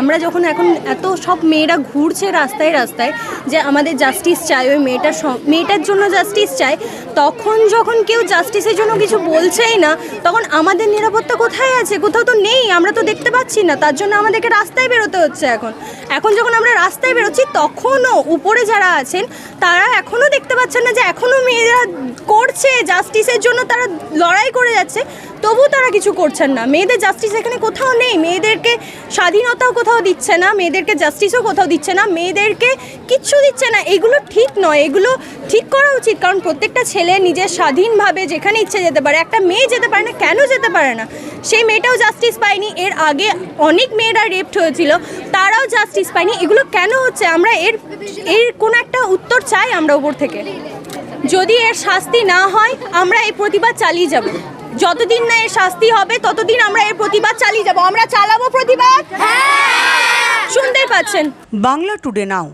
আমরা যখন এখন এত সব মেয়েরা ঘুরছে রাস্তায় রাস্তায় যে আমাদের জাস্টিস চাই ওই মেয়েটার মেয়েটার জন্য জাস্টিস চাই তখন যখন কেউ জাস্টিসের জন্য কিছু বলছেই না, তখন আমাদের নিরাপত্তা কোথায় আছে? কোথাও তো নেই, আমরা তো দেখতে পাচ্ছি না, তার জন্য আমাদেরকে রাস্তায় বেরোতে হচ্ছে এখন। এখন যখন আমরা রাস্তায় বেরোচ্ছি, তখনও উপরে যারা আছেন, তারা এখনও দেখতে পাচ্ছেন না যে এখনও মেয়েরা করছে জাস্টিসের জন্য তারা লড়াই করে যাচ্ছে, তবু তারা কিছু করছেন না। মেয়েদের জাস্টিস এখানে কোথাও নেই, মেয়েদেরকে স্বাধীনতাও কোথাও দিচ্ছে না, মেয়েদেরকে জাস্টিসও কোথাও দিচ্ছে না, মেয়েদেরকে কিচ্ছু দিচ্ছে না। এগুলো ঠিক নয়, এগুলো ঠিক করা উচিত। কারণ প্রত্যেকটা ছেলে নিজের স্বাধীনভাবে যেখানে ইচ্ছে যেতে পারে, একটা মেয়ে যেতে পারে না, কেন যেতে পারে না? সেই মেয়েটাও জাস্টিস পায়নি, এর আগে অনেক মেয়েরা রেপড হয়েছিল, তারাও জাস্টিস পায়নি। এগুলো কেন হচ্ছে? আমরা এর এর কোনো একটা উত্তর চাই আমরা উপর থেকে। যদি এর শাস্তি না হয়, আমরা এই প্রতিবাদ চালিয়ে যাব। যতদিন না এর শাস্তি হবে ততদিন আমরা এর প্রতিবাদ চালিয়ে যাব। আমরা চালাবো প্রতিবাদ? শুনতে পাচ্ছেন। Bangla today now.